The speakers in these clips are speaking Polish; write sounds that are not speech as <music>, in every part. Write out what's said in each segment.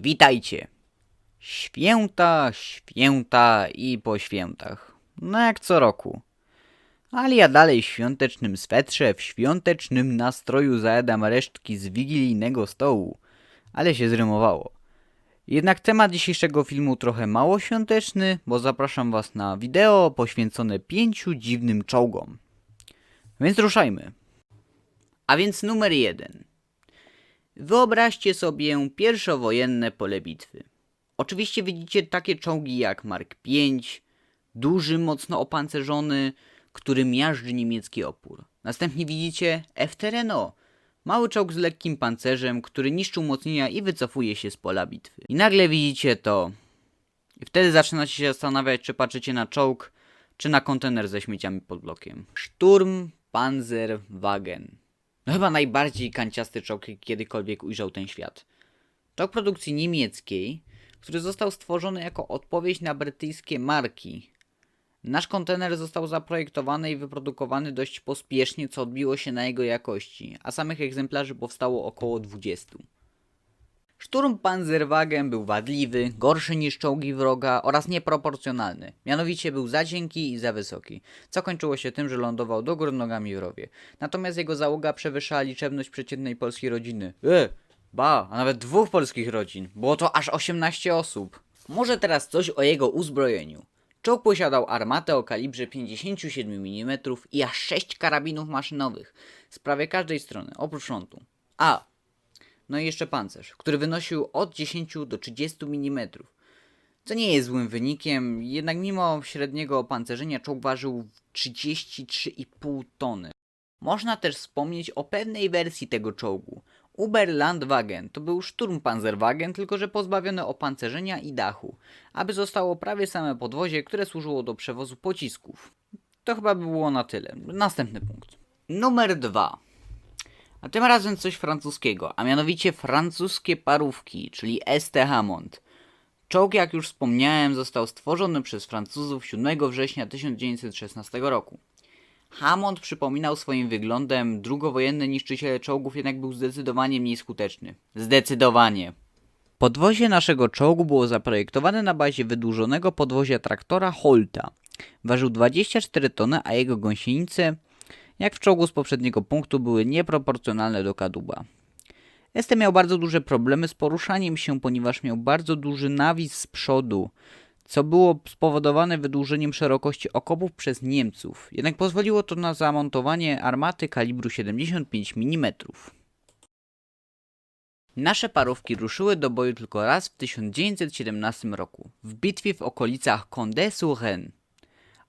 Witajcie. Święta, święta i po świętach. No jak co roku. Ale ja dalej w świątecznym swetrze, w świątecznym nastroju zajadam resztki z wigilijnego stołu. Ale się zrymowało. Jednak temat dzisiejszego filmu trochę mało świąteczny, bo zapraszam was na wideo poświęcone pięciu dziwnym czołgom. Więc ruszajmy. A więc numer jeden. Wyobraźcie sobie pierwszowojenne pole bitwy. Oczywiście widzicie takie czołgi jak Mark V, duży, mocno opancerzony, który miażdży niemiecki opór. Następnie widzicie F-Tereno, mały czołg z lekkim pancerzem, który niszczy umocnienia i wycofuje się z pola bitwy. I nagle widzicie to. I wtedy zaczynacie się zastanawiać, czy patrzycie na czołg, czy na kontener ze śmieciami pod blokiem. Sturm Panzer Wagen. No chyba najbardziej kanciasty czołg, jaki kiedykolwiek ujrzał ten świat. Czołg produkcji niemieckiej, który został stworzony jako odpowiedź na brytyjskie marki. Nasz kontener został zaprojektowany i wyprodukowany dość pospiesznie, co odbiło się na jego jakości, a samych egzemplarzy powstało około 20. Szturm Panzerwagen był wadliwy, gorszy niż czołgi wroga oraz nieproporcjonalny. Mianowicie był za cienki i za wysoki, co kończyło się tym, że lądował do góry nogami w rowie. Natomiast jego załoga przewyższała liczebność przeciętnej polskiej rodziny. E, ba, a nawet dwóch polskich rodzin. Było to aż 18 osób. Może teraz coś o jego uzbrojeniu. Czołg posiadał armatę o kalibrze 57 mm i aż 6 karabinów maszynowych z prawie każdej strony, oprócz frontu. A, no i jeszcze pancerz, który wynosił od 10 do 30 mm. Co nie jest złym wynikiem, jednak mimo średniego opancerzenia czołg ważył 33,5 tony. Można też wspomnieć o pewnej wersji tego czołgu. Uberlandwagen to był Sturmpanzerwagen, tylko że pozbawiony opancerzenia i dachu, aby zostało prawie same podwozie, które służyło do przewozu pocisków. To chyba by było na tyle. Następny punkt. Numer 2. A tym razem coś francuskiego, a mianowicie francuskie parówki, czyli ST Hammond. Czołg, jak już wspomniałem, został stworzony przez Francuzów 7 września 1916 roku. Hammond przypominał swoim wyglądem drugowojenne niszczyciele czołgów, jednak był zdecydowanie mniej skuteczny. Zdecydowanie. Podwozie naszego czołgu było zaprojektowane na bazie wydłużonego podwozia traktora Holta. Ważył 24 tony, a jego gąsienice, jak w czołgu z poprzedniego punktu, były nieproporcjonalne do kadłuba. ST miał bardzo duże problemy z poruszaniem się, ponieważ miał bardzo duży nawis z przodu, co było spowodowane wydłużeniem szerokości okopów przez Niemców. Jednak pozwoliło to na zamontowanie armaty kalibru 75 mm. Nasze parówki ruszyły do boju tylko raz w 1917 roku, w bitwie w okolicach Condé-sur-Rennes.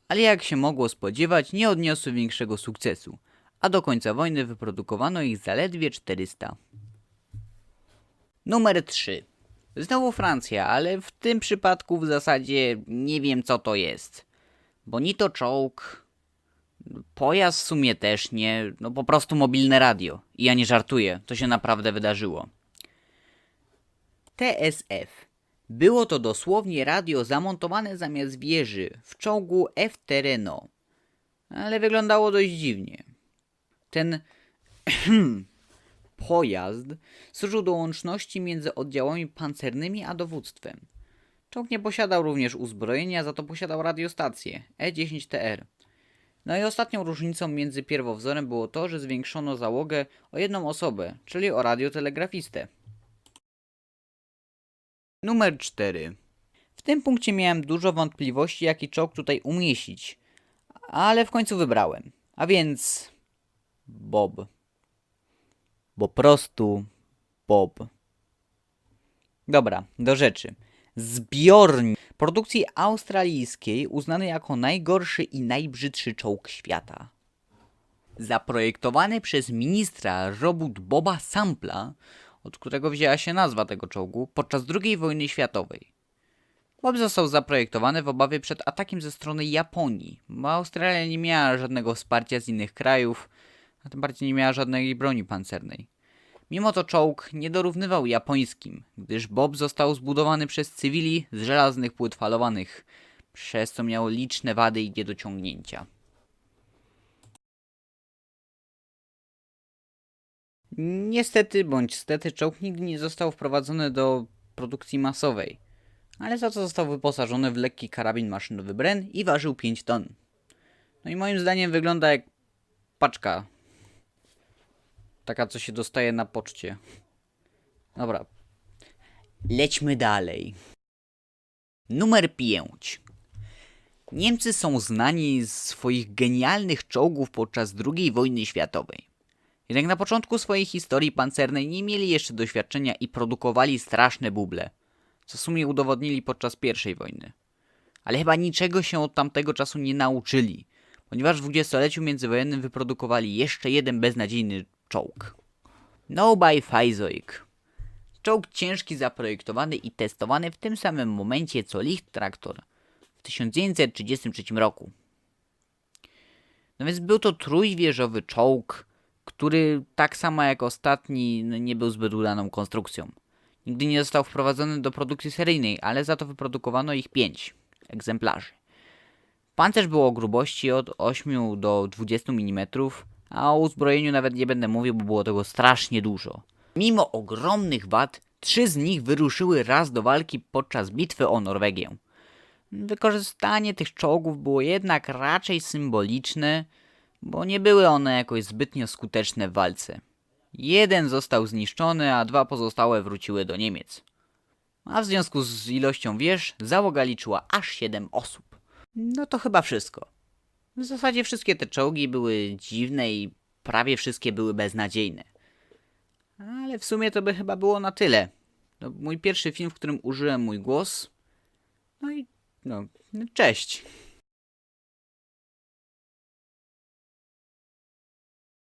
Ale jak się mogło spodziewać, nie odniosły większego sukcesu, a do końca wojny wyprodukowano ich zaledwie 400. Numer 3. Znowu Francja, ale w tym przypadku w zasadzie nie wiem co to jest. Bo ni to czołg, pojazd w sumie też nie, no po prostu mobilne radio. I ja nie żartuję, to się naprawdę wydarzyło. TSF. Było to dosłownie radio zamontowane zamiast wieży w czołgu F-Tereno. Ale wyglądało dość dziwnie. Ten <clears throat> pojazd służył do łączności między oddziałami pancernymi a dowództwem. Czołg nie posiadał również uzbrojenia, za to posiadał radiostację E10TR. No i ostatnią różnicą między pierwowzorem było to, że zwiększono załogę o jedną osobę, czyli o radiotelegrafistę. Numer 4. W tym punkcie miałem dużo wątpliwości, jaki czołg tutaj umieścić, ale w końcu wybrałem. A więc Bob. Po prostu Bob. Dobra, do rzeczy. Zbiornik produkcji australijskiej uznany jako najgorszy i najbrzydszy czołg świata. Zaprojektowany przez ministra robót Boba Sampla, od którego wzięła się nazwa tego czołgu, podczas II wojny światowej. Bob został zaprojektowany w obawie przed atakiem ze strony Japonii, bo Australia nie miała żadnego wsparcia z innych krajów, a tym bardziej nie miała żadnej broni pancernej. Mimo to czołg nie dorównywał japońskim, gdyż Bob został zbudowany przez cywili z żelaznych płyt falowanych, przez co miał liczne wady i niedociągnięcia. Niestety bądź stety czołg nigdy nie został wprowadzony do produkcji masowej, ale za to został wyposażony w lekki karabin maszynowy Bren i ważył 5 ton. No i moim zdaniem wygląda jak paczka. Taka, co się dostaje na poczcie. Dobra. Lećmy dalej. Numer 5. Niemcy są znani z swoich genialnych czołgów podczas II wojny światowej. Jednak na początku swojej historii pancernej nie mieli jeszcze doświadczenia i produkowali straszne buble, co w sumie udowodnili podczas I wojny. Ale chyba niczego się od tamtego czasu nie nauczyli, ponieważ w dwudziestoleciu międzywojennym wyprodukowali jeszcze jeden beznadziejny czołg. No by Faizoik. Czołg ciężki zaprojektowany i testowany w tym samym momencie co Licht Traktor w 1933 roku. No więc był to trójwieżowy czołg, który tak samo jak ostatni no, nie był zbyt udaną konstrukcją. Nigdy nie został wprowadzony do produkcji seryjnej, ale za to wyprodukowano ich 5 egzemplarzy. Pancerz był o grubości od 8 do 20 mm, a o uzbrojeniu nawet nie będę mówił, bo było tego strasznie dużo. Mimo ogromnych wad, trzy z nich wyruszyły raz do walki podczas bitwy o Norwegię. Wykorzystanie tych czołgów było jednak raczej symboliczne, bo nie były one jakoś zbytnio skuteczne w walce. Jeden został zniszczony, a dwa pozostałe wróciły do Niemiec. A w związku z ilością wież, załoga liczyła aż 7 osób. No to chyba wszystko. W zasadzie wszystkie te czołgi były dziwne i prawie wszystkie były beznadziejne. Ale w sumie to by chyba było na tyle. To mój pierwszy film, w którym użyłem mój głos. No i no, cześć.